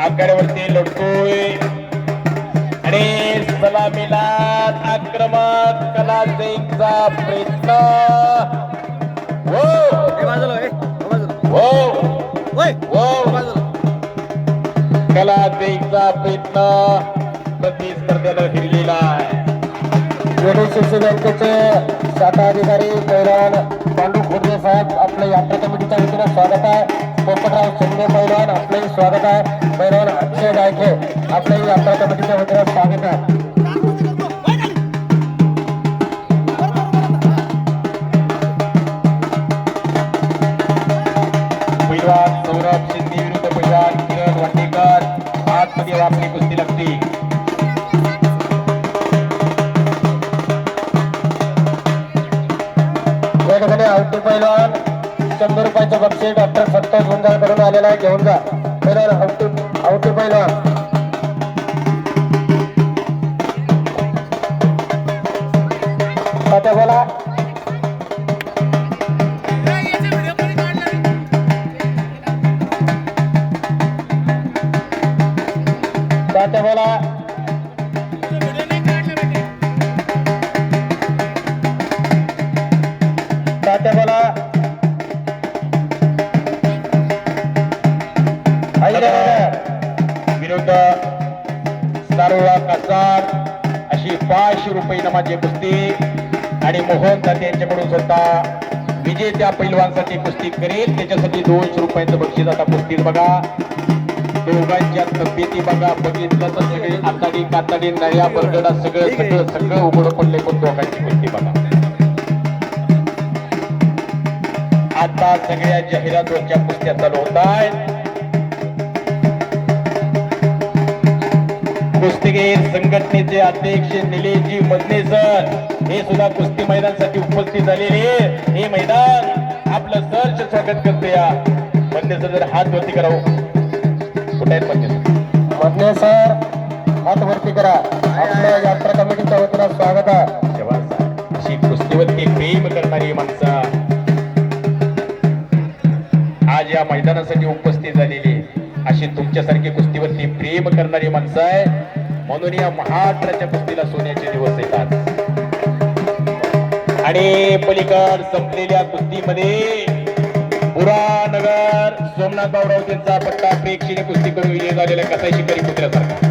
आघाड्यावरती लढतोय आणि सलामीला आक्रमक कला जैनचा प्रयत्न. हो. हे हे. कला जैनचा प्रयत्न. प्रतिस्पर्ध्याला फिरलेला आहे. शिक्षण बँकेचे शाखा अधिकारी पैलवान पांडू खोडगे साहेब आपल्या यात्रा कमिटीच्या वतीनं स्वागत आहे. पोपटराव शिंदे पैलवान आपलंही स्वागत आहे पैलवान अक्षय गायके आपल्याही यात्रा स्वागत आहे पैलवान सौरभ शिंदे विरुद्ध पैलवान किरण वाटेकर आतमध्ये आपली कुस्ती लागते या ठिकाणी शंभर रुपयाचं बक्षीस डॉक्टर सत्ता गुंजाळ करून आलेला आहे. घेऊन जा. पैलवान आवटे आवटे तात्या बोला. तात्या बोला. विरुद्ध सारोळा कासार अशी पाचशे रुपये नमाची कुस्ती आणि मोहन दाते यांच्याकडून स्वतः विजेत्या पैलवानसाठी कुस्ती करेल त्याच्यासाठी दोनशे रुपयाचं बक्षीस आता कुस्तीत बघा. दोघांच्या तब्येती बघा बघितलं तर सगळे आताडी काताडी नळ्या बरगडा सगळं सगळं सगळं उघड पडले पण दोघांची कुस्ती बघा. आता सगळ्या जाहिरातवरच्या कुस्त्या चालू होत आहेत. कुस्तीगीर संघटनेचे अध्यक्ष निलेशजी मदने सर हे सुद्धा कुस्ती मैदानासाठी उपस्थित झालेले हे मैदान आपलं सहर्ष स्वागत करते या. मदने सर जर हात वरती करावं कुठे आहेत मदने सर? हात वरती करा. आपल्या यात्रा कमिटीच्या वतीनं स्वागत आहे. अशी कुस्तीवरती प्रेम करणारी माणसं आज या मैदानासाठी उपस्थित झालेली अशी तुमच्यासारखी कुस्तीवरती प्रेम करणारी माणसं आहे. म्हणून या महाराष्ट्राच्या कुस्तीला सोन्याचे दिवस येतात. आणि पलीकड संपलेल्या कुस्तीमध्ये पुरानगर सोमनाथ बाबराव पट्टा प्रेक्षणीय कुस्ती करून विजय झालेला कसा शिकारी कुत्र्यासारखा.